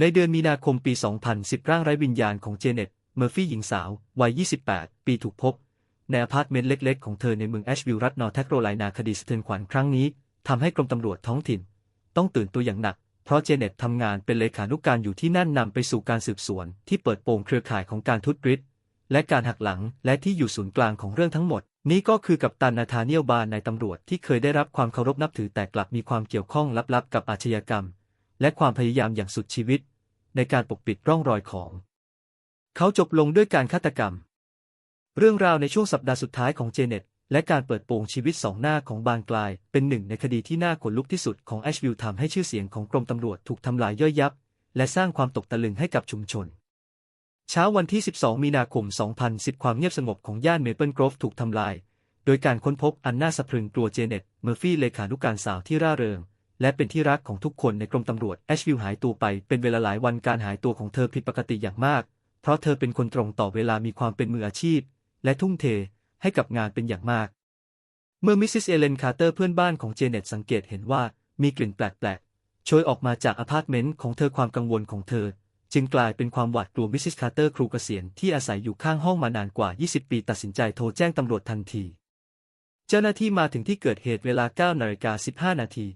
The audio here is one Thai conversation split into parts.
ในเดือนมีนาคมปี 2010 ร่างไร้วิญญาณของเจเน็ต เมอร์ฟี่หญิงสาว วัย 28 ปีถูกพบ ในอพาร์ตเมนต์เล็ก ๆ ของเธอในเมืองแอชวิลล์รัฐนอร์ทแคโรไลนาคดีสะเทือนขวัญครั้งนี้ทำให้กรมตำรวจท้องถิ่น ต้องตื่นตัวอย่างหนัก เพราะเจเน็ตทำงานเป็นเลขานุกการอยู่ที่นั่นนำไปสู่การสืบสวน ที่เปิดโปงเครือข่ายของการทุจริตและการหักหลังและที่อยู่ศูนย์กลางของเรื่องทั้งหมด นี้ก็คือกับตันนาธาเนียลบาร์ในตำรวจที่เคยได้รับความเคารพนับถือแต่กลับมีความเกี่ยวข้องลับๆกับอาชญากรรม และความพยายามอย่างสุดชีวิต ในการปกปิดร่องรอยของ เขาจบลงด้วยการฆาตกรรม เรื่องราวในช่วงสัปดาห์สุดท้ายของเจเน็ตและการเปิดโปงชีวิตสองหน้าของบานกลาย เป็นหนึ่งในคดีที่น่าขนลุกที่สุดของแอชวิลล์ทำให้ชื่อเสียงของกรมตำรวจถูกทำลายย่อยยับ และสร้างความตกตะลึงให้กับชุมชน เช้าวันที่ 12 มีนาคม 2010 ความเงียบสงบของย่านเมเปิลกรฟถูกทำลาย โดยการค้นพบอันน่าสะพรึงกลัวเจเน็ต เมอร์ฟี่เลขานุการสาวที่ร่าเริง และเป็นที่รักของทุกคนในกรมตำรวจแอชวิลหายตัวไปเป็นเวลาหลายวันการหายตัวของเธอผิดปกติอย่างมาก เพราะเธอเป็นคนตรงต่อเวลามีความเป็นมืออาชีพ และทุ่มเทให้กับงานเป็นอย่างมาก เมื่อมิสซิสเอเลนคาร์เตอร์เพื่อนบ้านของเจเน็ตสังเกตเห็นว่ามีกลิ่นแปลกๆโชยออกมาจากอพาร์ตเมนต์ของเธอความกังวลของเธอ จึงกลายเป็นความหวาดกลัวมิสซิสคาร์เตอร์ครูเกษียณที่อาศัยอยู่ข้างห้องมานานกว่า 20 ปีตัดสินใจโทรแจ้งตำรวจทันที เจ้าหน้าที่มาถึงที่เกิดเหตุเวลา9นาฬิกา15นาที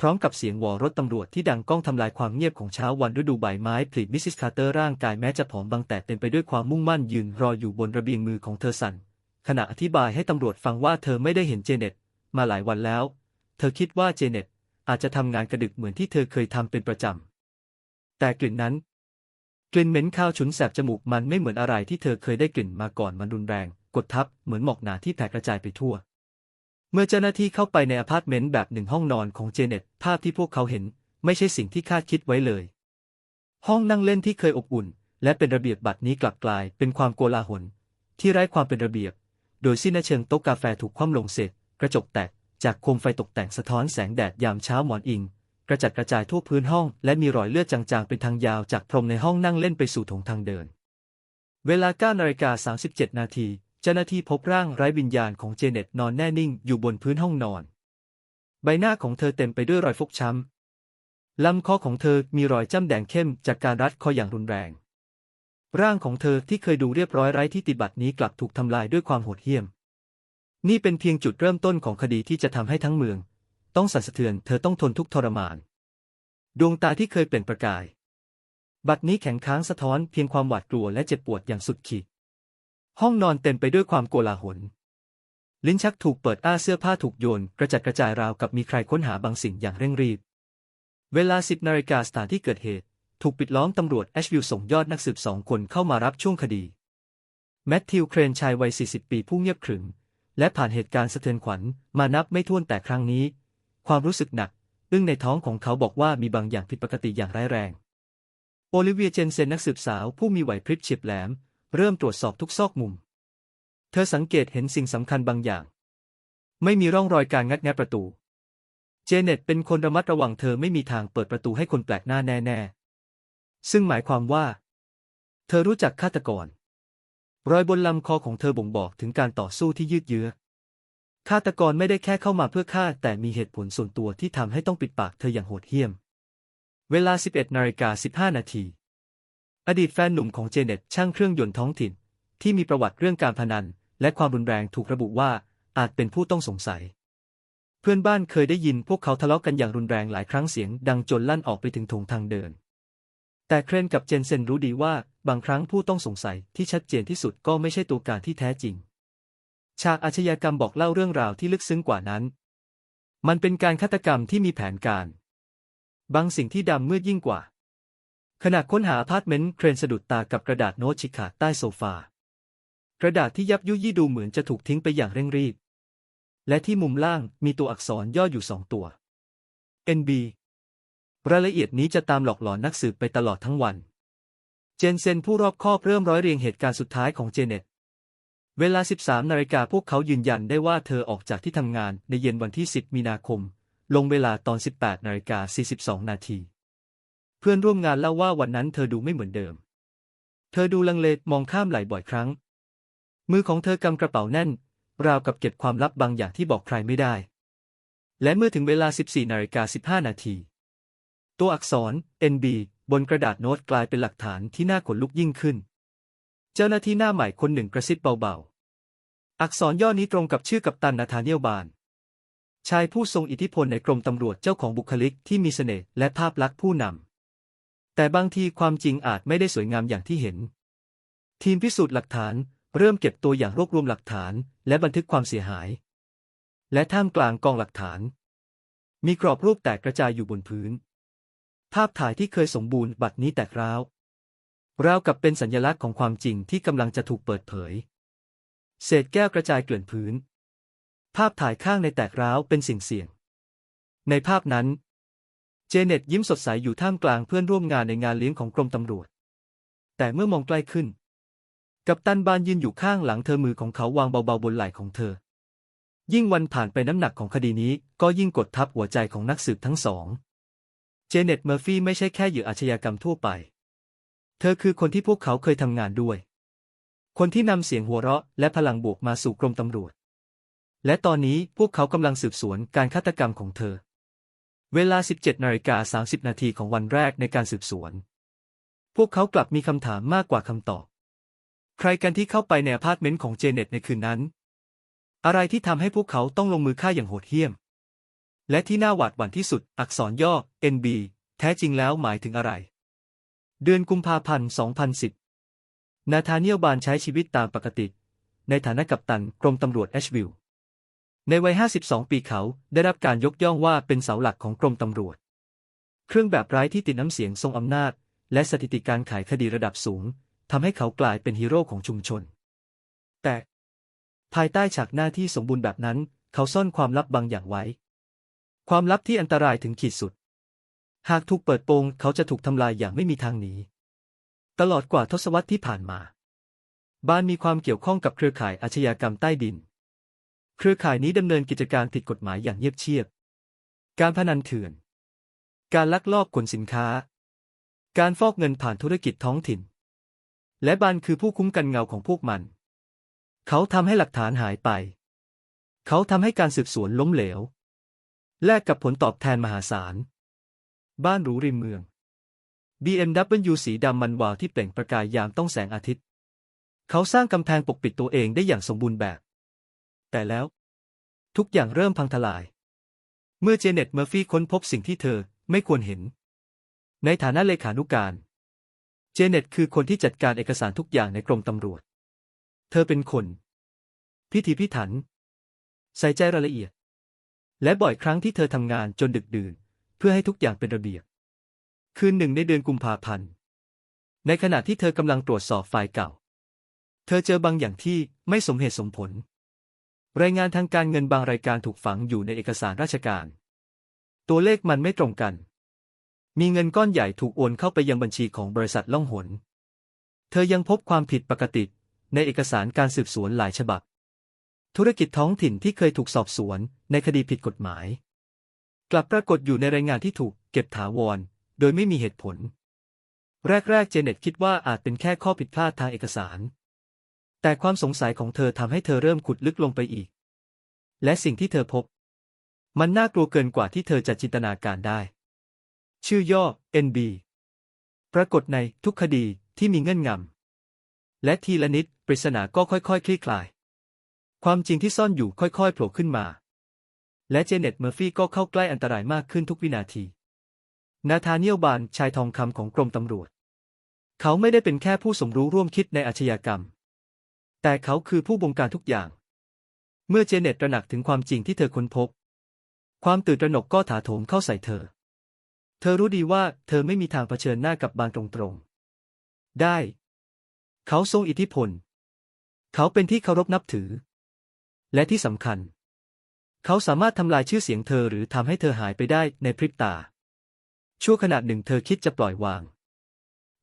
พร้อมกับเสียงวอรถตำรวจที่ดังก้องทำลายความเงียบของเช้าวันฤดูใบไม้ผลิมิสซิสคาร์เตอร์ร่างกายแม้จะผอมบางแต่เต็มไปด้วยความมุ่งมั่นยืนรออยู่บนระเบียงมือของเธอสั่น ขณะอธิบายให้ตำรวจฟังว่าเธอไม่ได้เห็นเจเน็ตมาหลายวันแล้ว เธอคิดว่าเจเน็ตอาจจะทำงานกระดึกเหมือนที่เธอเคยทำเป็นประจำ แต่กลิ่นนั้น กลิ่นเหม็นข้าวฉุนแสบจมูกมันไม่เหมือนอะไรที่เธอเคยได้กลิ่นมาก่อนมันรุนแรง กดทับเหมือนหมอกหนาที่แผ่กระจายไปทั่ว เมื่อเจ้าหน้าที่เข้าไปในอพาร์ตเมนต์แบบหนึ่งห้องนอนของเจเน็ตภาพที่พวกเขาเห็น ไม่ใช่สิ่งที่คาดคิดไว้เลย ห้องนั่งเล่นที่เคยอบอุ่น และเป็นระเบียบบัดนี้กลับกลายเป็นความโกลาหล ที่ไร้ความเป็นระเบียบ โดยสิ้นเชิงโต๊ะกาแฟถูกคว่ำลงเศษกระจกแตก จากโคมไฟตกแต่งสะท้อนแสงแดดยามเช้าหมอนอิง กระจัดกระจายทั่วพื้นห้อง และมีรอยเลือดจางๆเป็นทางยาวจากพรมในห้องนั่งเล่นไปสู่ถงทางเดิน เวลา9นาฬิกา37นาที เจ้าหน้าที่พบร่างไร้วิญญาณของเจเน็ตนอนแน่นิ่งอยู่บนพื้นห้องนอน ใบหน้าของเธอเต็มไปด้วยรอยฟกช้ำลำคอของเธอมีรอยจ้ำแดงเข้มจากการรัดคออย่างรุนแรง ร่างของเธอที่เคยดูเรียบร้อยไร้ที่ติบัตินี้กลับถูกทำลายด้วยความโหดเหี้ยม นี่เป็นเพียงจุดเริ่มต้นของคดีที่จะทำให้ทั้งเมือง ต้องสั่นสะเทือนเธอต้องทนทุกข์ทรมาน ดวงตาที่เคยเปล่งประกาย บัดนี้แข็งค้างสะท้อนเพียงความหวาดกลัวและเจ็บปวดอย่างสุดขีด ห้องนอนเต็มไปด้วยความโกลาหล ลิ้นชักถูกเปิดอ้าเสื้อผ้าถูกโยน กระจัดกระจายราวกับมีใครค้นหาบางสิ่งอย่างเร่งรีบ เวลา10นาฬิกาสถานที่เกิดเหตุ ถูกปิดล้อมตำรวจแอชวิลส่งยอดนักสืบสองคนเข้ามารับช่วงคดี แมทธิวเครนชายวัย 40 ปีผู้เงียบขรึม และผ่านเหตุการณ์สะเทือนขวัญมานับไม่ถ้วนแต่ครั้งนี้ ความรู้สึกหนักอึ้งในท้องของเขาบอกว่ามีบางอย่างผิดปกติอย่างร้ายแรง โอลิเวียเจนเซนนักสืบสาวผู้มีไหวพริบเฉียบแหลม เริ่มตรวจสอบทุกซอกมุม เธอสังเกตเห็นสิ่งสำคัญบางอย่าง ไม่มีร่องรอยการงัดแงะประตู เจเน็ตเป็นคนระมัดระวังเธอไม่มีทางเปิดประตูให้คนแปลกหน้าแน่ๆ ซึ่งหมายความว่า เธอรู้จักฆาตกร รอยบนลำคอของเธอบ่งบอกถึงการต่อสู้ที่ยืดเยื้อฆาตกรไม่ได้แค่เข้ามาเพื่อฆ่า แต่มีเหตุผลส่วนตัวที่ทำให้ต้องปิดปากเธออย่างโหดเหี้ยม เวลา 11นาฬิกา15 นาที อดีตแฟนหนุ่มของเจเน็ตช่างเครื่องยนต์ท้องถิ่น ที่มีประวัติเรื่องการพนัน และความรุนแรงถูกระบุว่าอาจเป็นผู้ต้องสงสัย เพื่อนบ้านเคยได้ยินพวกเขาทะเลาะกันอย่างรุนแรงหลายครั้งเสียงดังจนลั่นออกไปถึงถงทางเดิน แต่เครนกับเจนเซนรู้ดีว่าบางครั้งผู้ต้องสงสัยที่ชัดเจนที่สุดก็ไม่ใช่ตัวการที่แท้จริง ฉากอาชญากรรมบอกเล่าเรื่องราวที่ลึกซึ้งกว่านั้น มันเป็นการฆาตกรรมที่มีแผนการ บางสิ่งที่ดำมืดยิ่งกว่า ขณะค้นหาอพาร์ตเมนต์เครนสะดุดตากับกระดาษโน้ตชิขาดใต้โซฟา กระดาษที่ยับยุยี่ดูเหมือนจะถูกทิ้งไปอย่างเร่งรีบ และที่มุมล่างมีตัวอักษรย่ออยู่สองตัว NB รายละเอียดนี้จะตามหลอกหลอนนักสืบไปตลอดทั้งวัน เจนเซนผู้รอบคอบเริ่มร้อยเรียงเหตุการณ์สุดท้ายของเจเน็ต เวลา 13 นาฬิกาพวกเขายืนยันได้ว่าเธอออกจากที่ทำงานในเย็นวันที่ 10 มีนาคม ลงเวลาตอน 18 นาฬิกา 42 นาที เพื่อนร่วมงานเล่าว่าวันนั้นเธอดูไม่เหมือนเดิม เธอดูลังเลมองข้ามไหลบ่อยครั้ง มือของเธอกำกระเป๋าแน่น ราวกับเก็บความลับบางอย่างที่บอกใครไม่ได้ และเมื่อถึงเวลา 14นาฬิกา15 นาที ตัวอักษร NB บนกระดาษโน้ตกลายเป็นหลักฐานที่น่าขนลุกยิ่งขึ้น เจ้าหน้าที่หน้าใหม่คนหนึ่งกระซิบเบาๆ อักษรย่อนี้ตรงกับชื่อกัปตันนาธาเนียลบานชายผู้ทรงอิทธิพลในกรมตำรวจเจ้าของบุคลิกที่มีเสน่ห์และภาพลักษณ์ผู้นำ แต่บางทีความจริงอาจไม่ได้สวยงามอย่างที่เห็น ทีมพิสูจน์หลักฐานเริ่มเก็บตัวอย่างรวบรวมหลักฐาน และบันทึกความเสียหาย และท่ามกลางกองหลักฐาน มีกรอบรูปแตกกระจายอยู่บนพื้น ภาพถ่ายที่เคยสมบูรณ์บัดนี้แตกร้าวราวกับเป็นสัญลักษณ์ของความจริงที่กำลังจะถูกเปิดเผย เศษแก้วกระจายเกลื่อนพื้น ภาพถ่ายข้างในแตกร้าวเป็นสิ่งเสี่ยง ในภาพนั้น เจเน็ตยิ้มสดใสอยู่ท่ามกลางเพื่อนร่วมงานในงานเลี้ยงของกรมตำรวจ แต่เมื่อมองใกล้ขึ้น กัปตันบานยืนอยู่ข้างหลังเธอมือของเขาวางเบาๆบนไหล่ของเธอ ยิ่งวันผ่านไปน้ำหนักของคดีนี้ก็ยิ่งกดทับหัวใจของนักสืบทั้งสอง เจเน็ตเมอร์ฟี่ไม่ใช่แค่เหยื่ออาชญากรรมทั่วไป เธอคือคนที่พวกเขาเคยทำงานด้วย คนที่นำเสียงหัวเราะและพลังบวกมาสู่กรมตำรวจ และตอนนี้พวกเขากำลังสืบสวนการฆาตกรรมของเธอ เวลา 17นาฬิกา30 นาทีของวันแรกในการสืบสวน พวกเขากลับมีคำถามมากกว่าคำตอบ ใครกันที่เข้าไปในอพาร์ตเมนต์ของเจเน็ตในคืนนั้น อะไรที่ทำให้พวกเขาต้องลงมือฆ่าอย่างโหดเหี้ยม และที่น่าหวาดหวั่นที่สุดอักษรย่อ NB แท้จริงแล้วหมายถึงอะไร เดือนกุมภาพันธ์ 2010 นาธาเนียลบานใช้ชีวิตตามปกติ ในฐานะกัปตันกรมตำรวจแอชวิลล์ ในวัย 52 ปีเขาได้รับการยกย่องว่าเป็นเสาหลักของกรมตำรวจ เครื่องแบบไร้ที่ติดน้ำเสียงทรงอำนาจ และสถิติการขายคดีระดับสูงทำให้เขากลายเป็นฮีโร่ของชุมชน แต่ ภายใต้ฉากหน้าที่สมบูรณ์แบบนั้น เขาซ่อนความลับบางอย่างไว้ ความลับที่อันตรายถึงขีดสุด หากถูกเปิดโปงเขาจะถูกทำลายอย่างไม่มีทางหนีตลอดกว่าทศวรรษที่ผ่านมา บ้านมีความเกี่ยวข้องกับเครือข่ายอาชญากรรมใต้ดิน เครือข่ายนี้ดำเนินกิจการผิดกฎหมายอย่างเงียบเชียบ การพนันเถื่อน การลักลอบขนสินค้า การฟอกเงินผ่านธุรกิจท้องถิ่น และบานคือผู้คุ้มกันเงาของพวกมัน เขาทำให้หลักฐานหายไป เขาทำให้การสืบสวนล้มเหลว แลกกับผลตอบแทนมหาศาล บ้านหรูริมเมือง BMW สีดำมันวาวที่เปล่งประกายยามต้องแสงอาทิตย์ เขาสร้างกำแพงปกปิดตัวเองได้อย่างสมบูรณ์แบบ แต่แล้ว ทุกอย่างเริ่มพังทลาย เมื่อเจเน็ตเมอร์ฟี่ค้นพบสิ่งที่เธอไม่ควรเห็น ในฐานะเลขานุการ เจเน็ตคือคนที่จัดการเอกสารทุกอย่างในกรมตำรวจ เธอเป็นคน พิธีพิถัน ใส่ใจรายละเอียด และบ่อยครั้งที่เธอทำงานจนดึกดื่น เพื่อให้ทุกอย่างเป็นระเบียบ คืนหนึ่งในเดือนกุมภาพันธ์ ในขณะที่เธอกำลังตรวจสอบไฟล์เก่า เธอเจอบางอย่างที่ไม่สมเหตุสมผล รายงานทางการเงินบางรายการถูกฝังอยู่ในเอกสารราชการ ตัวเลขมันไม่ตรงกัน มีเงินก้อนใหญ่ถูกโอนเข้าไปยังบัญชีของบริษัทล่องหน เธอยังพบความผิดปกติในเอกสารการสืบสวนหลายฉบับ ธุรกิจท้องถิ่นที่เคยถูกสอบสวนในคดีผิดกฎหมาย กลับปรากฏอยู่ในรายงานที่ถูกเก็บถาวร โดยไม่มีเหตุผล แรกๆ เจเน็ตคิดว่าอาจเป็นแค่ข้อผิดพลาดทางเอกสาร แต่ความสงสัยของเธอทำให้เธอเริ่มขุดลึกลงไปอีก และสิ่งที่เธอพบ มันน่ากลัวเกินกว่าที่เธอจะจินตนาการได้ ชื่อย่อ NB ปรากฏในทุกคดีที่มีเงื่อนงำ และทีละนิดปริศนาก็ค่อยๆคลี่คลาย ความจริงที่ซ่อนอยู่ค่อยๆโผล่ขึ้นมา และเจเน็ตเมอร์ฟี่ก็เข้าใกล้อันตรายมากขึ้นทุกวินาที นาธาเนียลบานชายทองคำของกรมตำรวจ เขาไม่ได้เป็นแค่ผู้สมรู้ร่วมคิดในอาชญากรรม แต่เขาคือผู้บงการทุกอย่าง เมื่อเจเน็ตตระหนักถึงความจริงที่เธอค้นพบ ความตื่นตระหนกก็ถาโถมเข้าใส่เธอ เธอรู้ดีว่าเธอไม่มีทางเผชิญหน้ากับบานตรงๆ ได้ เขาทรงอิทธิพล เขาเป็นที่เคารพนับถือ และที่สำคัญ เขาสามารถทำลายชื่อเสียงเธอหรือทำให้เธอหายไปได้ในพริบตา ชั่วขณะหนึ่งเธอคิดจะปล่อยวาง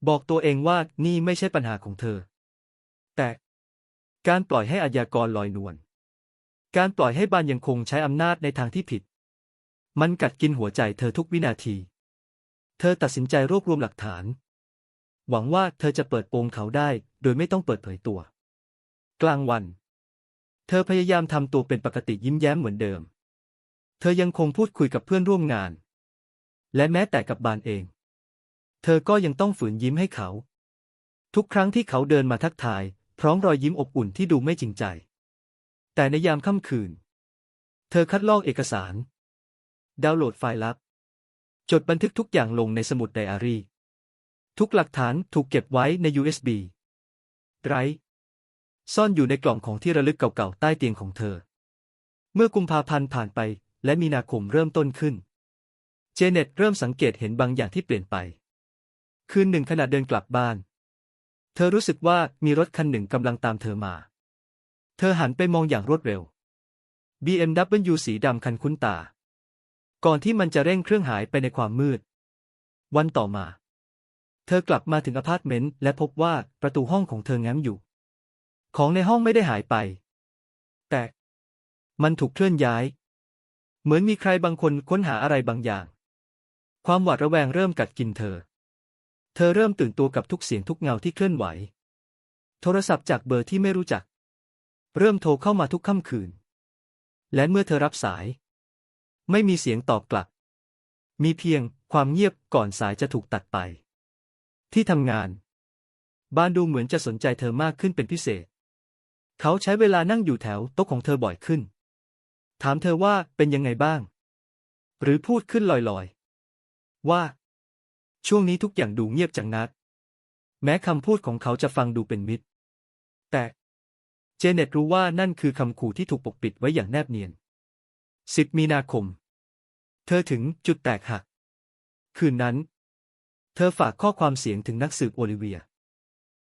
บอกตัวเองว่านี่ไม่ใช่ปัญหาของเธอ แต่การปล่อยให้อาญากรลอยนวล การปล่อยให้บานยังคงใช้อำนาจในทางที่ผิด มันกัดกินหัวใจเธอทุกวินาที เธอตัดสินใจรวบรวมหลักฐาน หวังว่าเธอจะเปิดโปงเขาได้ โดยไม่ต้องเปิดเผยตัว กลางวัน เธอพยายามทำตัวเป็นปกติยิ้มแย้มเหมือนเดิม เธอยังคงพูดคุยกับเพื่อนร่วมงาน และแม้แต่กับบานเอง เธอก็ยังต้องฝืนยิ้มให้เขา ทุกครั้งที่เขาเดินมาทักทาย พร้อมรอยยิ้มอบอุ่นที่ดูไม่จริงใจ แต่ในยามค่ำคืน เธอคัดลอกเอกสาร ดาวน์โหลดไฟล์ลับ จดบันทึกทุกอย่างลงในสมุดไดอารี่ ทุกหลักฐานถูกเก็บไว้ใน USB ไรซ่อนอยู่ในกล่องของที่ระลึกเก่าๆ ใต้เตียงของเธอ เมื่อกุมภาพันธ์ผ่านไป และมีนาคมเริ่มต้นขึ้น เจเน็ตเริ่มสังเกตเห็นบางอย่างที่เปลี่ยนไป คืนหนึ่งขณะเดินกลับบ้าน เธอรู้สึกว่ามีรถคันหนึ่งกำลังตามเธอมา เธอหันไปมองอย่างรวดเร็ว BMW สีดำคันคุ้นตา ก่อนที่มันจะเร่งเครื่องหายไปในความมืด วันต่อมา เธอกลับมาถึงอพาร์ตเมนต์และพบว่าประตูห้องของเธอแง้มอยู่ ของในห้องไม่ได้หายไป แต่มันถูกเคลื่อนย้าย เหมือนมีใครบางคนค้นหาอะไรบางอย่าง ความหวาดระแวงเริ่มกัดกินเธอ เธอเริ่มตื่นตัวกับทุกเสียงทุกเงาที่เคลื่อนไหว โทรศัพท์จากเบอร์ที่ไม่รู้จัก เริ่มโทรเข้ามาทุกค่ำคืน และเมื่อเธอรับสาย ไม่มีเสียงตอบกลับ มีเพียงความเงียบก่อนสายจะถูกตัดไป ที่ทำงานบ้านดูเหมือนจะสนใจเธอมากขึ้นเป็นพิเศษ เขาใช้เวลานั่งอยู่แถวโต๊ะของเธอบ่อยขึ้น ถามเธอว่าเป็นยังไงบ้าง หรือพูดขึ้นลอยๆ ว่า ช่วงนี้ทุกอย่างดูเงียบจังนัก แม้คำพูดของเขาจะฟังดูเป็นมิตร เจเน็ตรู้ว่านั่นคือคำขู่ที่ถูกปกปิดไว้อย่างแนบเนียน 10 มีนาคม เธอถึงจุดแตกหัก คืนนั้น เธอฝากข้อความเสียงถึงนักสืบโอลิเวีย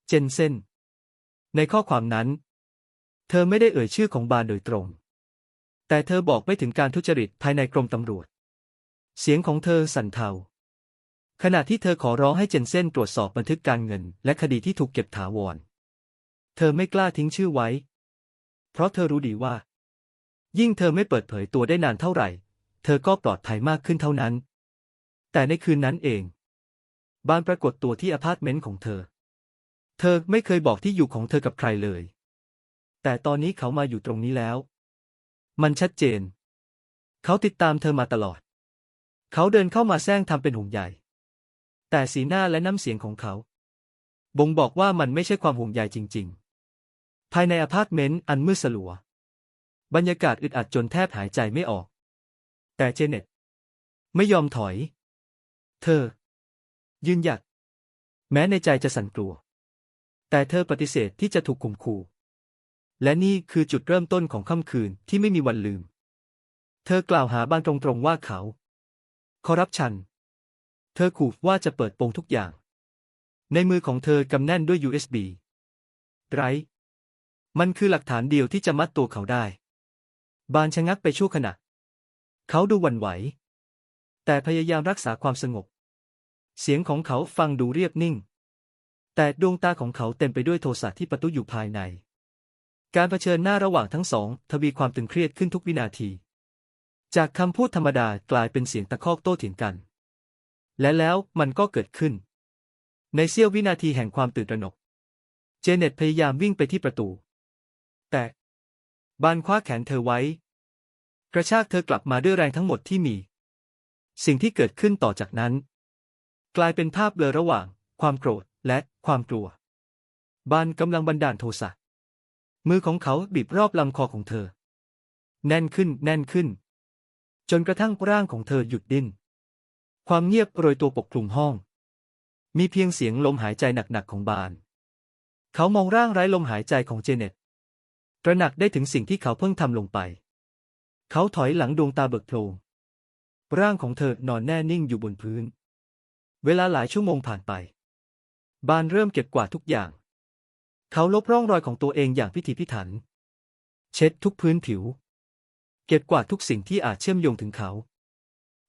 เจนเซน ในข้อความนั้น เธอไม่ได้เอ่ยชื่อของบาร์โดยตรง แต่เธอบอกไปถึงการทุจริตภายในกรมตำรวจ เสียงของเธอสั่นเทา ขณะที่เธอขอร้องให้เจนเซนตรวจสอบบันทึกการเงิน และคดีที่ถูกเก็บถาวร เธอไม่กล้าทิ้งชื่อไว้ เพราะเธอรู้ดีว่า ยิ่งเธอไม่เปิดเผยตัวได้นานเท่าไหร่ เธอก็ปลอดภัยมากขึ้นเท่านั้น แต่ในคืนนั้นเอง บานปรากฏตัวที่อพาร์ตเมนต์ของเธอ เธอไม่เคยบอกที่อยู่ของเธอกับใครเลย แต่ตอนนี้เขามาอยู่ตรงนี้แล้ว มันชัดเจน เขาติดตามเธอมาตลอด เขาเดินเข้ามาแซงทำเป็นห่วงใยแต่สีหน้าและน้ำเสียงของเขา บ่งบอกว่ามันไม่ใช่ความห่วงใยจริง ๆ ภายในอพาร์ตเมนต์อันมืดสลัว บรรยากาศอึดอัดจนแทบหายใจไม่ออก แต่เจเน็ต ไม่ยอมถอย เธอ ยืนหยัด แม้ในใจจะสั่นกลัว แต่เธอปฏิเสธที่จะถูกข่มขู่ และนี่คือจุดเริ่มต้นของค่ำคืนที่ไม่มีวันลืม เธอกล่าวหาบางตรงๆว่าเขา คอรับชัน เธอขู่ว่าจะเปิดโปงทุกอย่าง ในมือของเธอกำแน่นด้วย USB ไร มันคือหลักฐานเดียวที่จะมัดตัวเขาได้ บานชะงักไปชั่วขณะ เขาดูหวั่นไหว แต่พยายามรักษาความสงบ เสียงของเขาฟังดูเรียบนิ่ง แต่ดวงตาของเขาเต็มไปด้วยโทสะที่ประตูอยู่ภายใน การเผชิญหน้าระหว่างทั้งสอง ทวีความตึงเครียดขึ้นทุกวินาที จากคำพูดธรรมดากลายเป็นเสียงตะคอกโต้เถียงกัน และแล้วมันก็เกิดขึ้น ในเสี้ยววินาทีแห่งความตื่นตระหนก เจเน็ตพยายามวิ่งไปที่ประตู แต่บานคว้าแขนเธอไว้ กระชากเธอกลับมาด้วยแรงทั้งหมดที่มี สิ่งที่เกิดขึ้นต่อจากนั้น กลายเป็นภาพเบลอระหว่าง ความโกรธและความกลัว บานกำลังบันดาลโทสะมือของเขาบีบรอบลำคอของเธอ แน่นขึ้นแน่นขึ้น จนกระทั่งร่างของเธอหยุดดิ้นความเงียบโรยตัวปกคลุมห้อง มีเพียงเสียงลมหายใจหนักๆของบาน เขามองร่างไร้ลมหายใจของเจเน็ตต ระหนักได้ถึงสิ่งที่เขาเพิ่งทำลงไป เขาถอยหลังดวงตาเบิกโพลงร่างของเธอนอนแน่นิ่งอยู่บนพื้น เวลาหลายชั่วโมงผ่านไป บานเริ่มเก็บกวาดทุกอย่าง เขาลบร่องรอยของตัวเองอย่างพิถีพิถัน เช็ดทุกพื้นผิว เก็บกวาดทุกสิ่งที่อาจเชื่อมโยงถึงเขา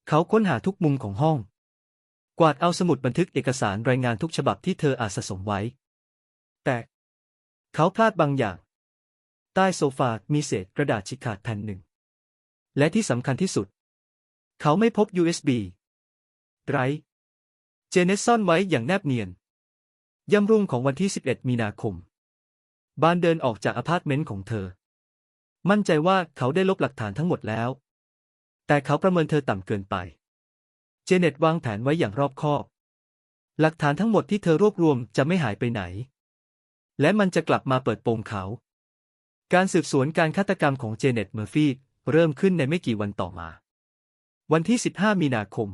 เขาค้นหาทุกมุมของห้อง กวาดเอาสมุดบันทึกเอกสารรายงานทุกฉบับที่เธออาจสะสมไว้ แต่ เขาพลาดบางอย่าง ใต้โซฟามีเศษกระดาษฉีกขาดแผ่นหนึ่ง และที่สำคัญที่สุด เขาไม่พบ USB ไรเจเนสซ่อนไว้อย่างแนบเนียน ย่ำรุ่งของวันที่ 11 มีนาคม บานเดินออกจากอพาร์ตเมนต์ของเธอ มั่นใจว่าเขาได้ลบหลักฐานทั้งหมดแล้ว แต่เขาประเมินเธอต่ำเกินไป เจเน็ตวางแผนไว้อย่างรอบคอบ หลักฐานทั้งหมดที่เธอรวบรวมจะไม่หายไปไหน และมันจะกลับมาเปิดโปงเขา การสืบสวนการฆาตกรรมของเจเน็ตเมอร์ฟีเริ่มขึ้นในไม่กี่วันต่อมา วันที่ 15 มีนาคม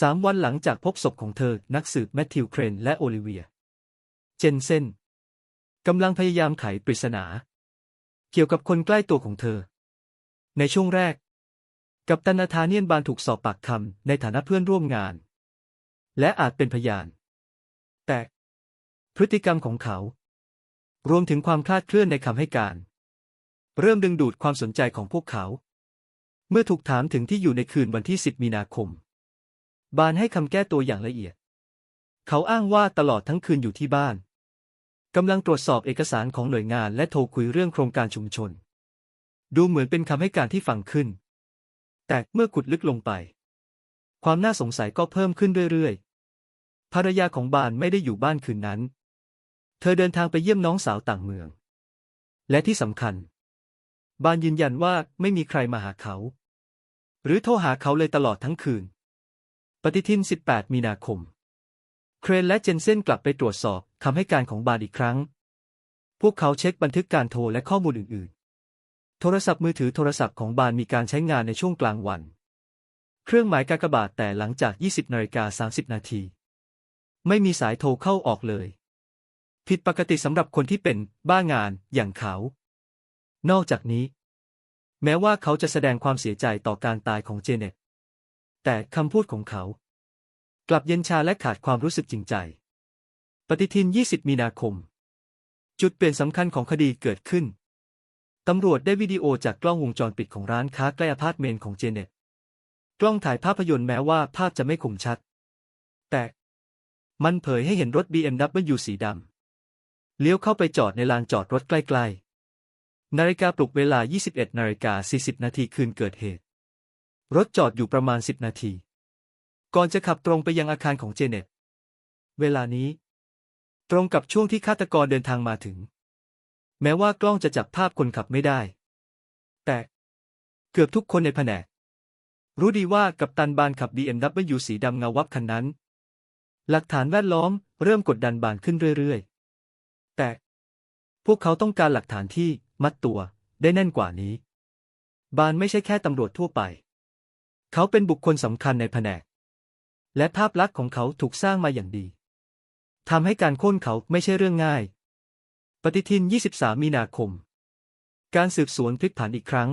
สามวันหลังจากพบศพของเธอ นักสืบแมทธิวเครนและโอลิเวีย เจนเซนกำลังพยายามไขปริศนา เกี่ยวกับคนใกล้ตัวของเธอ ในช่วงแรก กับตันนาธาเนียนบานถูกสอบปากคำในฐานะเพื่อนร่วมงาน และอาจเป็นพยาน แต่พฤติกรรมของเขา รวมถึงความคลาดเคลื่อนในคำให้การ เริ่มดึงดูดความสนใจของพวกเขา เมื่อถูกถามถึงที่อยู่ในคืนวันที่ 10 มีนาคม บานให้คำแก้ตัวอย่างละเอียด เขาอ้างว่าตลอดทั้งคืนอยู่ที่บ้านกำลังตรวจสอบเอกสารของหน่วยงานและโทรคุยเรื่องโครงการชุมชน ดูเหมือนเป็นคำให้การที่ฟังขึ้น แต่เมื่อขุดลึกลงไป ความน่าสงสัยก็เพิ่มขึ้นเรื่อยๆภรรยาของบานไม่ได้อยู่บ้านคืนนั้น เธอเดินทางไปเยี่ยมน้องสาวต่างเมือง และที่สำคัญ บานยืนยันว่าไม่มีใครมาหาเขา หรือโทรหาเขาเลยตลอดทั้งคืน ปฏิทิน 18 มีนาคม เครนและเจนเซนกลับไปตรวจสอบคำให้การของบานอีกครั้ง พวกเขาเช็คบันทึกการโทรและข้อมูลอื่น ๆ โทรศัพท์มือถือโทรศัพท์ของบานมีการใช้งานในช่วงกลางวัน เครื่องหมายกากบาทแต่หลังจาก 20นาฬิกา30 นาทีไม่มีสายโทรเข้าออกเลย ผิดปกติสำหรับคนที่เป็นบ้างานอย่างเขา นอกจากนี้ แม้ว่าเขาจะแสดงความเสียใจต่อการตายของเจเน็ต แต่คำพูดของเขา กลับเย็นชาและขาดความรู้สึกจริงใจ ปฏิทิน 20 มีนาคม จุดเปลี่ยนสำคัญของคดีเกิดขึ้น ตำรวจได้วิดีโอจากกล้องวงจรปิดของร้านค้าใกล้อพาร์ตเมนต์ของเจเน็ต กล้องถ่ายภาพยนตร์แม้ว่าภาพจะไม่คมชัด แต่มันเผยให้เห็นรถ BMW สีดำ เลี้ยวเข้าไปจอดในลานจอดรถใกล้ๆ นาฬิกาปลุกเวลา 21นาฬิกา40 นาทีคืนเกิดเหตุ รถจอดอยู่ประมาณ 10 นาที ก่อนจะขับตรงไปยังอาคารของเจเน็ต เวลานี้ ตรงกับช่วงที่ฆาตกรเดินทางมาถึง แม้ว่ากล้องจะจับภาพคนขับไม่ได้ แต่เกือบทุกคนในแผนก รู้ดีว่ากัปตันบานขับ BMW สีดำเงาวับคันนั้น หลักฐานแวดล้อมเริ่มกดดันบานขึ้นเรื่อยๆ แต่พวกเขาต้องการหลักฐานที่มัดตัวได้แน่นกว่านี้ บานไม่ใช่แค่ตำรวจทั่วไป เขาเป็นบุคคลสำคัญในแผนก และภาพลักษณ์ของเขาถูกสร้างมาอย่างดีทำให้การโค่นเขาไม่ใช่เรื่องง่าย ปฏิทิน 23 มีนาคม การสืบสวนพลิกผันอีกครั้ง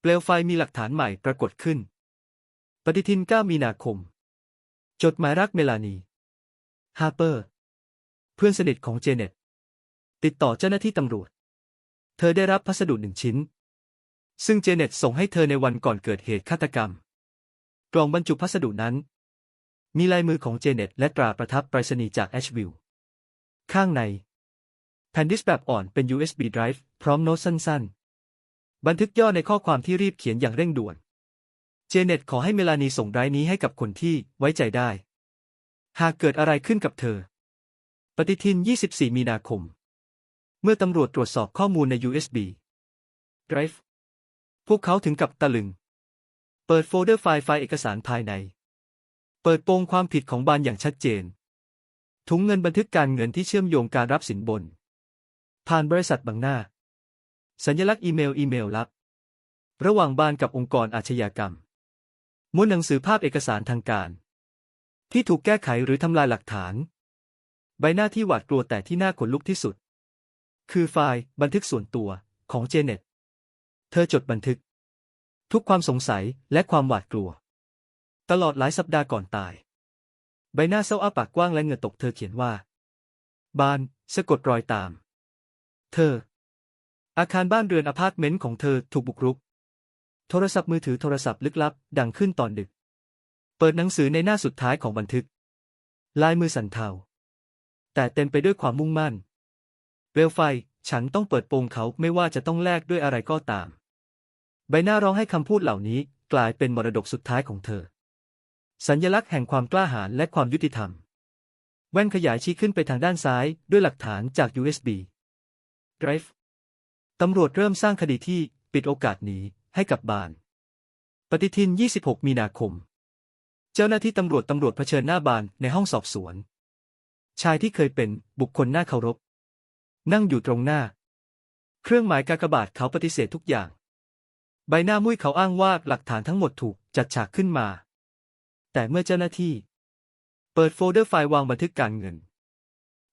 เปลวไฟมีหลักฐานใหม่ปรากฏขึ้น ปฏิทิน 9 มีนาคม จดหมายรักเมลานีฮาร์เปอร์ เพื่อนสนิทของเจเน็ต ติดต่อเจ้าหน้าที่ตำรวจ เธอได้รับพัสดุหนึ่งชิ้น ซึ่งเจเน็ตส่งให้เธอในวันก่อนเกิดเหตุฆาตกรรม กล่องบรรจุพัสดุนั้น มีลายมือของเจเน็ตและตราประทับไปรษณีย์จากแอชวิลล์ข้างใน แผ่นดิสแบบอ่อนเป็น USB drive พร้อมโน้ตสั้น ๆ บันทึกย่อในข้อความที่รีบเขียนอย่างเร่งด่วน เจเน็ตขอให้เมลานีส่งไดรฟ์นี้ให้กับคนที่ไว้ใจได้ หากเกิดอะไรขึ้นกับเธอ ปฏิทิน 24 มีนาคม เมื่อตำรวจตรวจสอบข้อมูลใน USB drive พวกเขาถึงกับตะลึง เปิดโฟลเดอร์ไฟล์ไฟล์เอกสารภายใน เปิดโปงความผิดของบานอย่างชัดเจน ถุงเงินบันทึกการเงินที่เชื่อมโยงการรับสินบน ผ่านบริษัทบางหน้า สัญลักษณ์อีเมลอีเมลลับ ระหว่างบานกับองค์กรอาชญากรรมม้วนหนังสือภาพเอกสารทางการ ที่ถูกแก้ไขหรือทำลายหลักฐาน ใบหน้าที่หวาดกลัวแต่ที่น่าขนลุกที่สุด คือไฟล์บันทึกส่วนตัวของเจเน็ต เธอจดบันทึก ทุกความสงสัยและความหวาดกลัว ตลอดหลายสัปดาห์ก่อนตาย ใบหน้าเศร้าอ้าปากกว้างและเหงื่อตกเธอเขียนว่า บานสะกดรอยตาม เธอ อาคารบ้านเรือนอพาร์ตเมนต์ของเธอถูกบุกรุก โทรศัพท์มือถือโทรศัพท์ลึกลับ ดังขึ้นตอนดึก เปิดหนังสือในหน้าสุดท้ายของบันทึก ลายมือสั่นเทา แต่เต็มไปด้วยความมุ่งมั่น เปลวไฟ ฉันต้องเปิดโปงเขาไม่ว่าจะต้องแลกด้วยอะไรก็ตาม ใบหน้าร้องให้คำพูดเหล่านี้กลายเป็นมรดกสุดท้ายของเธอ สัญญลักษณ์แห่งความกล้าหาญและความยุติธรรม แว่นขยายชี้ขึ้นไปทางด้านซ้ายด้วยหลักฐานจาก USB Drive ตำรวจเริ่มสร้างคดีที่ปิดโอกาสหนีให้กับบาน ปฏิทิน 26 มีนาคม เจ้าหน้าที่ตำรวจตำรวจเผชิญหน้าบานในห้องสอบสวน ชายที่เคยเป็นบุคคลน่าเคารพ นั่งอยู่ตรงหน้า เครื่องหมายกากบาทเขาปฏิเสธทุกอย่าง ใบหน้ามุ้ยเขาอ้างว่าหลักฐานทั้งหมดถูกจัดฉากขึ้นมา แต่เมื่อเจ้าหน้าที่ เปิดโฟลเดอร์ไฟล์วางบันทึกการเงิน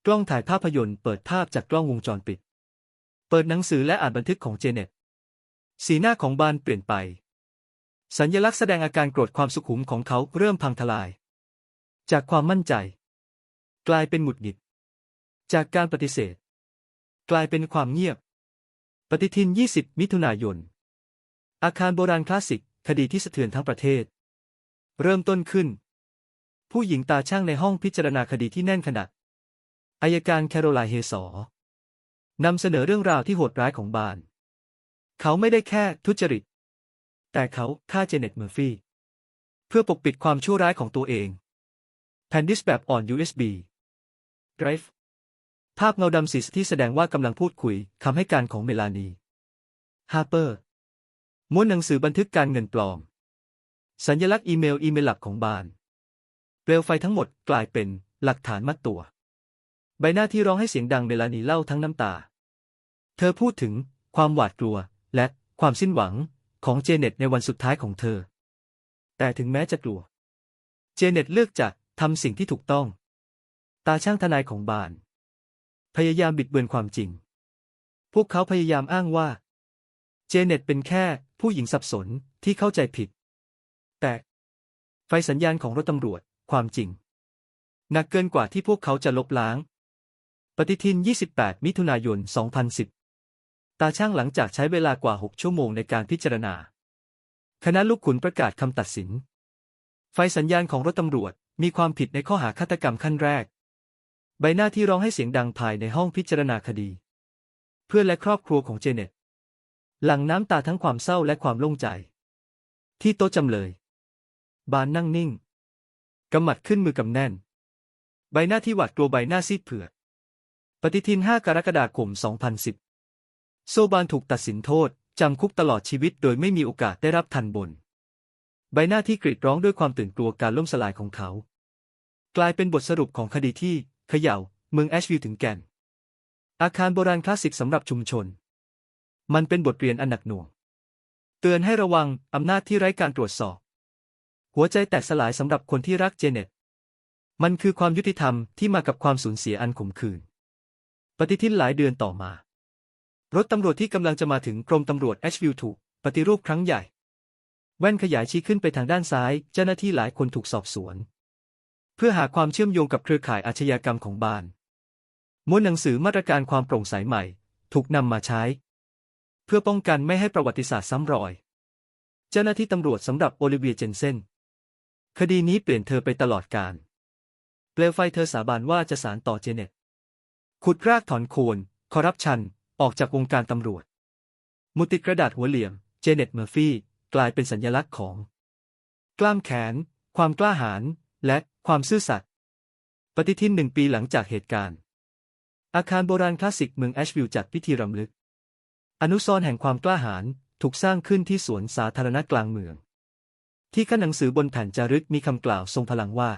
กล้องถ่ายภาพยนตร์เปิดภาพจากกล้องวงจรปิด เปิดหนังสือและอ่านบันทึกของเจเน็ตสีหน้าของบานเปลี่ยนไป สัญลักษณ์แสดงอาการโกรธความสุขุมของเขาเริ่มพังทลาย จากความมั่นใจ กลายเป็นหงุดหงิด จากการปฏิเสธ กลายเป็นความเงียบ ปฏิทิน 20 มิถุนายน อาคารโบราณคลาสสิก คดีที่สะเทือนทั้งประเทศ เริ่มต้นขึ้น ผู้หญิงตาช่างในห้องพิจารณาคดีที่แน่นขนาดอายการแคโรไลน์เฮสอนำเสนอเรื่องราวที่โหดร้ายของบาน เขาไม่ได้แค่ทุจริต แต่เขาฆ่าเจเน็ตเมอร์ฟี่ เพื่อปกปิดความชั่วร้ายของตัวเองแผ่นดิสก์แบบอ่อน USB Drive ภาพเงาดำสีที่แสดงว่ากำลังพูดคุยคำให้การของเมลานีฮาร์เปอร์ม้วนหนังสือบันทึกการเงินปลอม สัญลักษณ์อีเมลอีเมลหลักของบานเปลวไฟทั้งหมดกลายเป็นหลักฐานมัดตัว ใบหน้าที่ร้องให้เสียงดังเมลานีเล่าทั้งน้ำตา เธอพูดถึงความหวาดกลัวและความสิ้นหวังของเจเน็ตในวันสุดท้ายของเธอ แต่ถึงแม้จะกลัว เจเน็ตเลือกจะทำสิ่งที่ถูกต้อง ตาช่างทนายของบาน พยายามบิดเบือนความจริง พวกเขาพยายามอ้างว่า เจเน็ตเป็นแค่ผู้หญิงสับสนที่เข้าใจผิด แต่ไฟสัญญาณของรถตำรวจความจริงหนักเกินกว่าที่พวกเขาจะลบล้าง ปฏิทิน 28 มิถุนายน 2010 ตาช่างหลังจากใช้เวลากว่า 6 ชั่วโมงในการพิจารณา คณะลูกขุนประกาศคำตัดสิน ไฟสัญญาณของรถตำรวจมีความผิดในข้อหาฆาตกรรมขั้นแรก ใบหน้าที่ร้องให้เสียงดังภายในห้องพิจารณาคดี เพื่อนและครอบครัวของเจเน็ต หลั่งน้ำตาทั้งความเศร้าและความโล่งใจ ที่โต๊ะจำเลย บานนั่งนิ่ง กำหมัดขึ้นมือกำแน่น ใบหน้าที่หวาดกลัวใบหน้าซีดเผือดปฏิทิน 5 กรกฎาคม 2010 โซบานถูกตัดสินโทษ จำคุกตลอดชีวิตโดยไม่มีโอกาสได้รับทันบน ใบหน้าที่กรีดร้องด้วยความตื่นกลัวการล่มสลายของเขา กลายเป็นบทสรุปของคดีที่ เขย่า เมืองแอชวิลล์ถึงแก่น อาคารโบราณคลาสสิกสำหรับชุมชน มันเป็นบทเรียนอันหนักหน่วง เตือนให้ระวังอำนาจที่ไร้การตรวจสอบ หัวใจแตกสลายสำหรับคนที่รักเจเน็ต มันคือความยุติธรรมที่มากับความสูญเสียอันขมขื่น ปฏิทินหลายเดือนต่อมา รถตำรวจที่กำลังจะมาถึงกรมตำรวจแอชวิลล์ถูกปฏิรูปครั้งใหญ่ แว่นขยายชี้ขึ้นไปทางด้านซ้าย เจ้าหน้าที่หลายคนถูกสอบสวน เพื่อหาความเชื่อมโยงกับเครือข่ายอาชญากรรมของบานม้วนหนังสือมาตรการความโปร่งใสใหม่ ถูกนำมาใช้ เพื่อป้องกันไม่ให้ประวัติศาสตร์ซ้ำรอย เจ้าหน้าที่ตำรวจสำหรับโอลิเวียเจนเซนคดีนี้เปลี่ยนเธอไปตลอดกาลเปลวไฟเธอสาบานว่าจะสารต่อเจเน็ตขุดรากถอนโคน คอรัปชัน ออกจากวงการตำรวจ มุติดกระดาษหัวเหลี่ยม เจเน็ตเมอร์ฟี่ กลายเป็นสัญลักษณ์ของ กล้ามแขน ความกล้าหาญและ ความซื่อสัตย์ปฏิทินหนึ่งปีหลังจากเหตุการณ์ อาคารโบราณคลาสสิกเมืองแอชวิลล์จัดพิธีรำลึก อนุสรณ์แห่งความกล้าหาญถูกสร้างขึ้นที่สวนสาธารณะกลางเมือง ที่ขั้นหนังสือบนแผ่นจารึกมีคำกล่าวทรงพลังว่า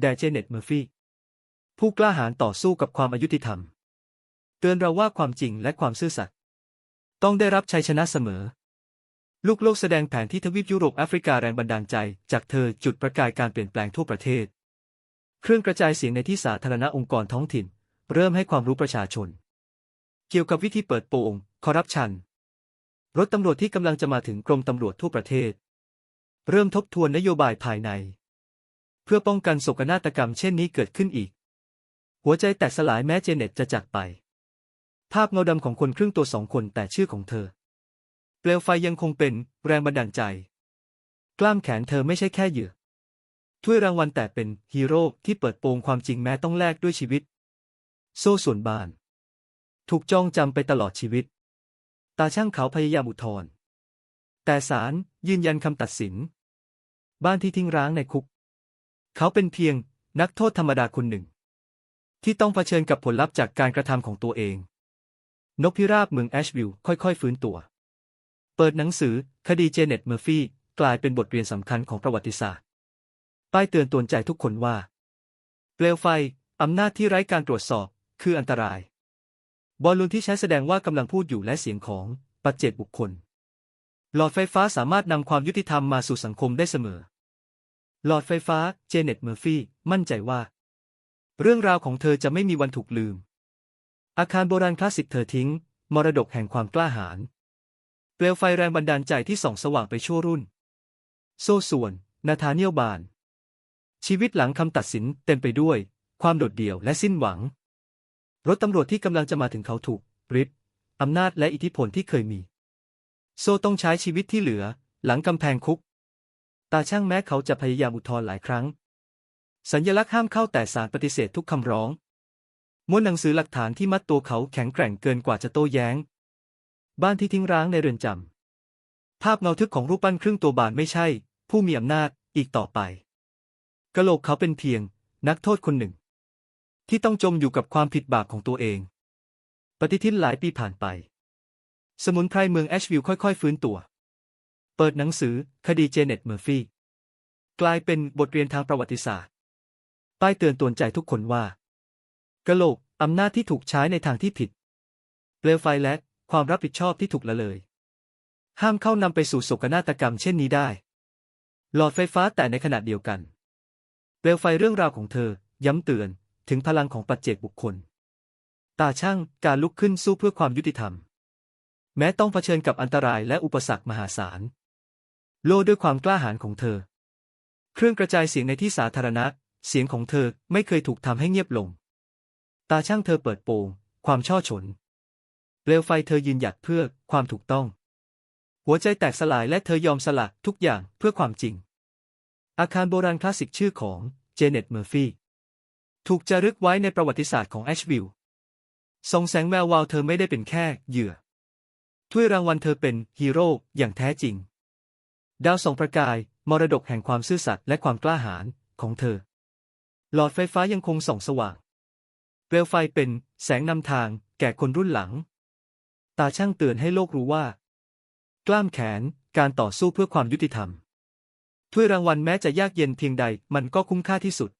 แดเจเน็ตเมอร์ฟี่ผู้กล้าหาญต่อสู้กับความอายุติธรรม เตือนเราว่าความจริงและความซื่อสัตย์ต้องได้รับชัยชนะเสมอ ลูกโลกแสดงแผนที่ทวีปยุโรปแอฟริกาแรงบันดาลใจ จากเธอจุดประกายการเปลี่ยนแปลงทั่วประเทศ เครื่องกระจายเสียงในที่สาธารณะองค์กรท้องถิ่น เริ่มให้ความรู้ประชาชน เกี่ยวกับวิธีเปิดโปงคอร์รัปชัน รถตำรวจที่กำลังจะมาถึงกรมตำรวจทั่วประเทศ เริ่มทบทวนนโยบายภายใน เพื่อป้องกันโศกนาฏกรรมเช่นนี้เกิดขึ้นอีก หัวใจแตกสลายแม้เจเน็ตจะจากไป ภาพเงาดำของคนครึ่งตัวสองคนแต่ชื่อของเธอ ลวไฟยังคงเป็นแรงบันดาลใจ กล้ามแขนเธอไม่ใช่แค่เหยื่อ ถ้วยรางวัลแต่เป็นฮีโร่ที่เปิดโปงความจริงแม้ต้องแลกด้วยชีวิต โซ่ส่วนบาน ถูกจ้องจำไปตลอดชีวิต ตาช่างเขาพยายามอุทธรณ์แต่ศาลยืนยันคำตัดสิน บ้านที่ทิ้งร้างในคุก เขาเป็นเพียงนักโทษธรรมดาคนหนึ่ง ที่ต้องเผชิญกับผลลัพธ์จากการกระทำของตัวเอง นกพิราบเมืองแอชวิลล์ค่อยๆ ฟื้นตัว เปิดหนังสือ คดีเจเน็ตเมอร์ฟี่กลายเป็นบทเรียนสำคัญของประวัติศาสตร์ ป้ายเตือนตือนใจทุกคนว่า เปลวไฟ อำนาจที่ไร้การตรวจสอบ คืออันตราย บอลลูนที่ใช้แสดงว่ากำลังพูดอยู่และเสียงของ ปัจเจกบุคคล หลอดไฟฟ้าสามารถนำความยุติธรรมมาสู่สังคมได้เสมอ หลอดไฟฟ้าเจเน็ตเมอร์ฟี่มั่นใจว่า เรื่องราวของเธอจะไม่มีวันถูกลืม อาคารโบราณคลาสสิกเธอทิ้ง มรดกแห่งความกล้าหาญ เปลวไฟแรงบันดาลใจที่ส่องสว่างไปชั่วรุ่น โซ่ส่วน นาธาเนียลบาน ชีวิตหลังคำตัดสินเต็มไปด้วย ความโดดเดี่ยวและสิ้นหวัง รถตำรวจที่กำลังจะมาถึงเขาถูกริบอำนาจและอิทธิพลที่เคยมี โซต้องใช้ชีวิตที่เหลือ หลังกำแพงคุก ตาช่างแม้เขาจะพยายามอุทธรณ์หลายครั้ง สัญญลักษณ์ห้ามเข้าแต่สารปฏิเสธทุกคำร้องม้วนหนังสือหลักฐานที่มัดตัวเขาแข็งแกร่งเกินกว่าจะโต้แย้ง บ้านที่ทิ้งร้างในเรือนจำภาพเงาทึกของรูปปั้นครึ่งตัวบานไม่ใช่ ผู้มีอำนาจอีกต่อไปกะโหลกเขาเป็นเพียง นักโทษคนหนึ่ง ที่ต้องจมอยู่กับความผิดบาปของตัวเอง ปฏิทินหลายปีผ่านไป สมุนไพรเมืองแอชวิลค่อยๆ ฟื้นตัว เปิดหนังสือคดีเจเน็ตเมอร์ฟี่กลายเป็นบทเรียนทางประวัติศาสตร์ ป้ายเตือนตวนใจทุกคนว่ากะโหลกอำนาจที่ถูกใช้ในทางที่ผิด เปลวไฟและ ความรับผิดชอบที่ถูกละเลย ห้ามเข้านำไปสู่โศกนาฏกรรมเช่นนี้ได้ หลอดไฟฟ้าแต่ในขณะเดียวกัน เปลวไฟเรื่องราวของเธอ ย้ำเตือนถึงพลังของปัจเจกบุคคล ตาช่างการลุกขึ้นสู้เพื่อความยุติธรรม แม้ต้องเผชิญกับอันตรายและอุปสรรคมหาศาล โลด้วยความกล้าหาญของเธอ เครื่องกระจายเสียงในที่สาธารณะ เสียงของเธอไม่เคยถูกทำให้เงียบลง ตาช่างเธอเปิดโปงความช่อฉน เปลวไฟเธอยืนหยัดเพื่อความถูกต้อง หัวใจแตกสลายและเธอยอมสละทุกอย่างเพื่อความจริง อาคารโบราณคลาสสิกชื่อของเจเน็ตเมอร์ฟี่ถูกจารึกไว้ในประวัติศาสตร์ของแอชวิลล์ส่องแสงแวววาวเธอไม่ได้เป็นแค่เหยื่อ ถ้วยรางวัลเธอเป็นฮีโร่อย่างแท้จริง ดาวส่องประกาย มรดกแห่งความซื่อสัตย์และความกล้าหาญของเธอ หลอดไฟฟ้ายังคงส่องสว่าง เปลวไฟเป็นแสงนำทางแก่คนรุ่นหลัง ตาช่างเตือนให้โลกรู้ว่า กล้ามแขนการต่อสู้เพื่อความยุติธรรมถ้วยรางวัลแม้จะยากเย็นเพียงใดมันก็คุ้มค่าที่สุด